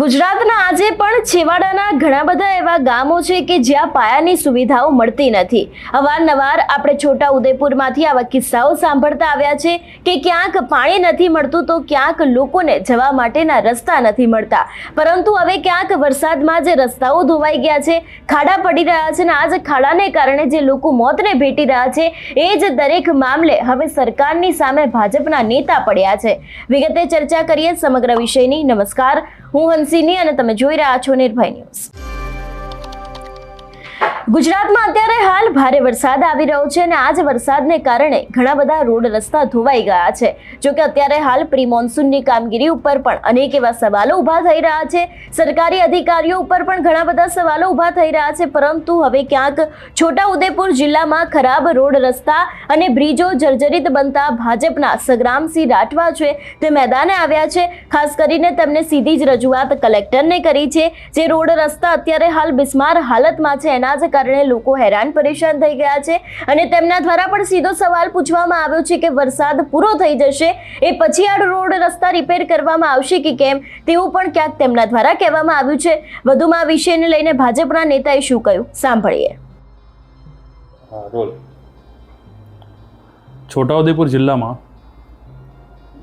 ગુજરાતના આજે પણ છેવાડાના ઘણા બધા એવા ગામો છે કે જ્યાં પાયાની સુવિધાઓ મળતી નથી. અવારનવાર આપણે છોટા ઉદેપુરમાંથી આવા કિસ્સાઓ સાંભળતા આવ્યા છે કે ક્યાંક પાણી નથી મળતું તો ક્યાંક લોકોને જવા માટેના રસ્તા નથી મળતા. પરંતુ હવે ક્યાંક વરસાદમાં જે રસ્તાઓ ધોવાઈ ગયા છે, ખાડા પડી રહ્યા છે અને આ જ ખાડાને કારણે જે લોકો મોતને ભેટી રહ્યા છે, એ જ દરેક મામલે હવે સરકારની સામે ભાજપના નેતા પડ્યા છે. વિગતે ચર્ચા કરીએ સમગ્ર વિષયની. નમસ્કાર. હું હંસિની અને તમે જોઈ રહ્યા છો નિર્ભય ન્યૂઝ. ગુજરાતમાં અત્યારે હાલ ભારે વરસાદ આવી રહ્યો છે અને આ જ વરસાદને કારણે ઘણા બધા રોડ રસ્તા ધોવાઈ ગયા છે. જો કે અત્યારે હાલ પ્રી મોન્સૂનની કામગીરી ઉપર પણ અનેક એવા સવાલો ઊભા થઈ રહ્યા છે. સરકારી અધિકારીઓ ઉપર પણ ઘણા બધા સવાલો ઊભા થઈ રહ્યા છે, પરંતુ હવે ક્યાંક છોટા ઉદેપુર જિલ્લામાં ખરાબ રોડ રસ્તા અને બ્રિજો જર્જરિત બનતા ભાજપના સગ્રામસિંહ રાઠવા છે. તે મેદાને આવ્યા છે. ખાસ કરીને તેમને સીધી જ રજૂઆત કલેક્ટરને કરી છે. જે રોડ રસ્તા અત્યારે હાલ બિસ્માર હાલતમાં છે, એના જ કારણે લોકો હેરાન પરેશાન થઈ ગયા છે. અને તેમના દ્વારા પણ સીધો સવાલ પૂછવામાં આવ્યો છે કે વરસાદ પૂરો થઈ જશે એ પછી આ રોડ રસ્તા રિપેર કરવામાં આવશે કે કેમ? તેવું પણ ક્યાંક તેમના દ્વારા કહેવામાં આવ્યું છે. વધુમાં આ વિષયને લઈને ભાજપના નેતાએ શું કહ્યું? સાંભળીએ. છોટાઉદેપુર જિલ્લામાં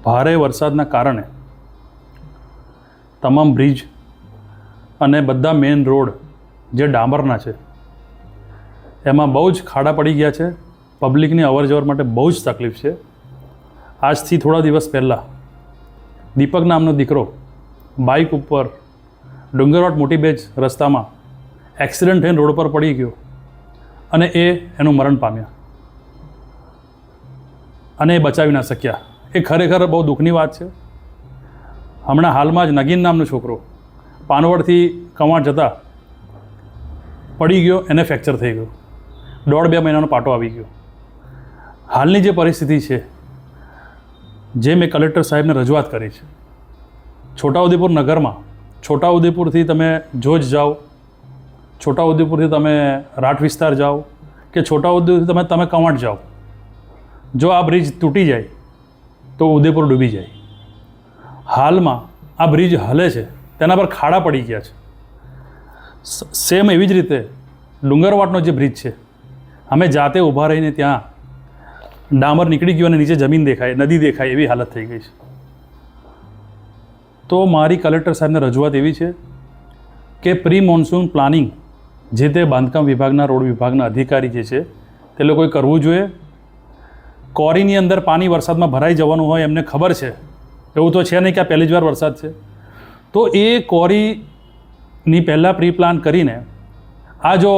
ભારે વરસાદના કારણે તમામ બ્રિજ અને બધા મેઇન રોડ જે ડામરના છે, એમાં બહુ જ ખાડા પડી ગયા છે. પબ્લિકની અવર જવર માટે બહુ જ તકલીફ છે. આજથી થોડા દિવસ પહેલાં દીપક નામનો દીકરો બાઇક ઉપર ડુંગરવાટ મોટી બેજ રસ્તામાં એક્સિડન્ટ થઈને રોડ પર પડી ગયો અને એ એનું મરણ પામ્યા. અને એ બચાવી ના શક્યા. એ ખરેખર બહુ દુઃખની વાત છે. હમણાં હાલમાં જ નગીન નામનો છોકરો પાનવડથી કવાંટ જતા પડી ગયો, એને ફ્રેક્ચર થઈ ગયું. દોઢ બે મહિનાનો પાટો આવી ગયો. હાલની જે પરિસ્થિતિ છે જે મેં કલેક્ટર સાહેબને રજૂઆત કરી છે. છોટાઉદેપુર નગરમાં, છોટાઉદેપુરથી તમે જોજ જાઓ, છોટાઉદેપુરથી તમે રાઠ વિસ્તાર જાઓ કે છોટાઉદેપુરથી તમે તમે કવાંટ જાઓ. જો આ બ્રિજ તૂટી જાય, તો ઉદયપુર ડૂબી જાય. હાલમાં આ બ્રિજ હલે છે, તેના પર ખાડા પડી ગયા છે. સેમ એવી જ રીતે ડુંગરવાટનો જે બ્રિજ છે, અમે જાતે ઊભા રહીને ત્યાં ડામર નીકળી ગયું અને નીચે જમીન દેખાય, નદી દેખાય એવી હાલત થઈ ગઈ છે. તો મારી કલેક્ટર સાહેબને રજૂઆત એવી છે કે પ્રી મોન્સૂન પ્લાનિંગ જે તે બાંધકામ વિભાગના, રોડ વિભાગના અધિકારી જે છે, તે લોકોએ કરવું જોઈએ. કોરીની અંદર પાણી વરસાદમાં ભરાઈ જવાનું હોય એમને ખબર છે. એવું તો છે નહીં કે આ પહેલી જ વાર વરસાદ છે. તો એ કોરીની પહેલાં પ્રી પ્લાન કરીને આ જો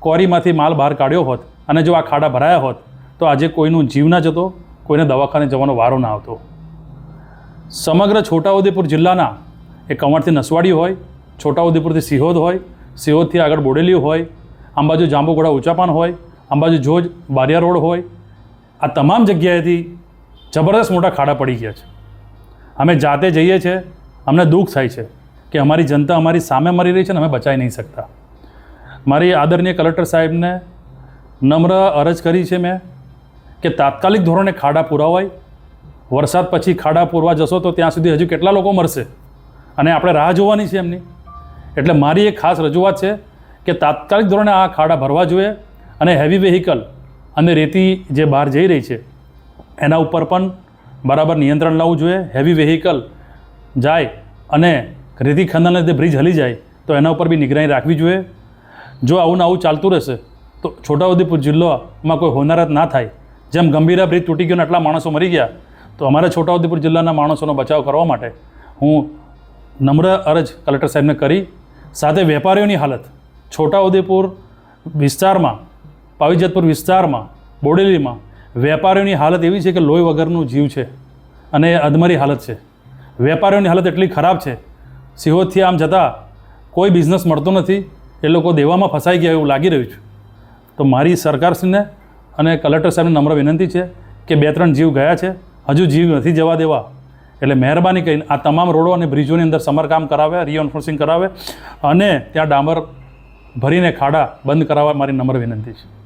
કોરીમાંથી માલ બહાર કાઢ્યો હોત અને જો આ ખાડા ભરાયા હોત તો આજે કોઈનું જીવ ના જતો, કોઈને દવાખાને જવાનો વારો ના આવતો. સમગ્ર છોટાઉદેપુર જિલ્લાના એ કમળથી નસવાડી હોય, છોટાઉદેપુરથી સિહોદ હોય, સિહોદથી આગળ બોડેલી હોય અંબાજુ જાંબુઘોડા ઊંચાપાન હોય અંબાજુ જોજ બારિયા રોડ હોય, આ તમામ જગ્યાએથી જબરદસ્ત મોટા ખાડા પડી ગયા છે. અમે જાતે જઈએ છીએ અમને દુઃખ થાય છે કે અમારી જનતા અમારી સામે મરી રહી છે ને અમે બચાવી નહીં શકતા. મારી આદરણીય કલેક્ટર સાહેબને નમ્ર અરજ કરી છે મેં. કે તાત્કાલિક ધોરણે ખાડા પુરાવાય. વરસાદ પછી ખાડા પૂરવા જશો તો ત્યાં સુધી હજુ કેટલા લોકો મરશે? અને આપણે રાહ જોવાની છે એમની. એટલે મારી એક ખાસ રજૂઆત છે કે તાત્કાલિક ધોરણે આ ખાડા ભરવા જોઈએ અને હેવી વેહિકલ અને રેતી જે બહાર જઈ રહી છે, એના ઉપર પણ બરાબર નિયંત્રણ લાવવું જોઈએ. હેવી વેહિકલ જાય અને રેતી ખંદાને લીધે બ્રિજ હલી જાય તો એના ઉપર બી નિગરાની રાખવી જોઈએ. જો આવું ને આવું ચાલતું રહેશે તો છોટાઉદેપુર જિલ્લામાં કોઈ હોનારત ના થાય. જેમ ગંભીરા બ્રિજ તૂટી ગયો ને આટલા માણસો મરી ગયા, તો અમારા છોટાઉદેપુર જિલ્લાના માણસોનો બચાવ કરવા માટે હું નમ્ર અરજ કલેક્ટર સાહેબને કરી, સાથે વેપારીઓની હાલત. છોટાઉદેપુર વિસ્તારમાં, પાવીજતપુર વિસ્તારમાં, બોડેલીમાં વેપારીઓની હાલત એવી છે કે લોહી વગરનું જીવ છે અને એ અધમરી હાલત છે. વેપારીઓની હાલત એટલી ખરાબ છે સિહોદથી આમ જતાં કોઈ બિઝનેસ મળતો નથી, એ લોકો દેવામાં ફસાઈ ગયા એવું લાગી રહ્યું છે. તો મારી સરકારશ્રીને અને કલેક્ટર સાહેબને નમ્ર વિનંતી છે કે બે ત્રણ જીવ ગયા છે. હજુ જીવ નથી જવા દેવા. એટલે મહેરબાની કરીને આ તમામ રોડો અને બ્રિજોની અંદર સમરકામ કરાવે રીએન્ફોર્સિંગ કરાવે અને ત્યાં ડામર ભરીને ખાડા બંધ કરાવવા મારી નમ્ર વિનંતી છે.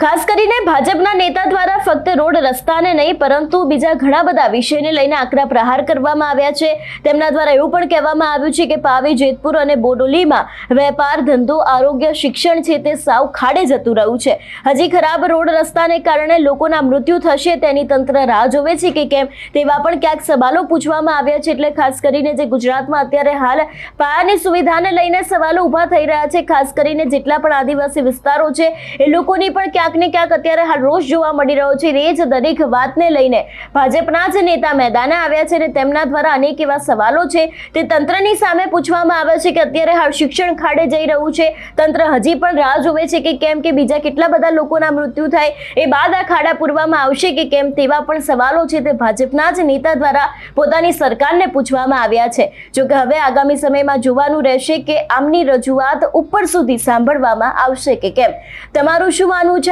ખાસ કરીને ભાજપના નેતા દ્વારા ફક્ત રોડ રસ્તાને નહીં, પરંતુ બીજા ઘણા બધા વિષયને લઈને આકરા પ્રહાર કરવામાં આવ્યા છે. તેમના દ્વારા એવું પણ કહેવામાં આવ્યું છે કે પાવી, જેતપુર અને બોડોલીમાં વેપાર, ધંધો, આરોગ્ય, શિક્ષણ છે તે સાવ ખાડે જતું રહ્યું છે. હજી ખરાબ રોડ રસ્તાને કારણે લોકોના મૃત્યુ થશે તેની તંત્ર રાહ જોવે છે કે કેમ? તેવા પણ ક્યાંક સવાલો પૂછવામાં આવ્યા છે, એટલે ખાસ કરીને જે ગુજરાતમાં અત્યારે હાલ પાયાની સુવિધાને લઈને સવાલો ઊભા થઈ રહ્યા છે. ખાસ કરીને જેટલા પણ આદિવાસી વિસ્તારો છે, એ લોકોની પણ ક્યાંક ને ક્યાંક અત્યારે હાલ રોષ જોવા મળી રહ્યો છે. એ જ દરેક વાતને લઈને ભાજપના જ નેતા મેદાને આવ્યા છે અને તેમના દ્વારા અનેક એવા સવાલો છે. તે તંત્રની સામે પૂછવામાં આવે છે કે અત્યારે હાલ શિક્ષણ ખાડે જઈ રહ્યું છે. તંત્ર હજી પણ રાહ જોવે છે કે કેમ કે બીજા કેટલા બધા લોકોના મૃત્યુ થાય. એ બાદ આ ખાડા પૂરવામાં આવશે કે કેમ તેવા પણ સવાલો છે તે ભાજપના જ નેતા દ્વારા પોતાની સરકારને પૂછવામાં આવ્યા છે. જો કે હવે આગામી સમયમાં જોવાનું રહેશે કે આમની રજૂઆત ઉપર સુધી સાંભળવામાં આવશે કે કેમ. તમારું શું માનવું છે?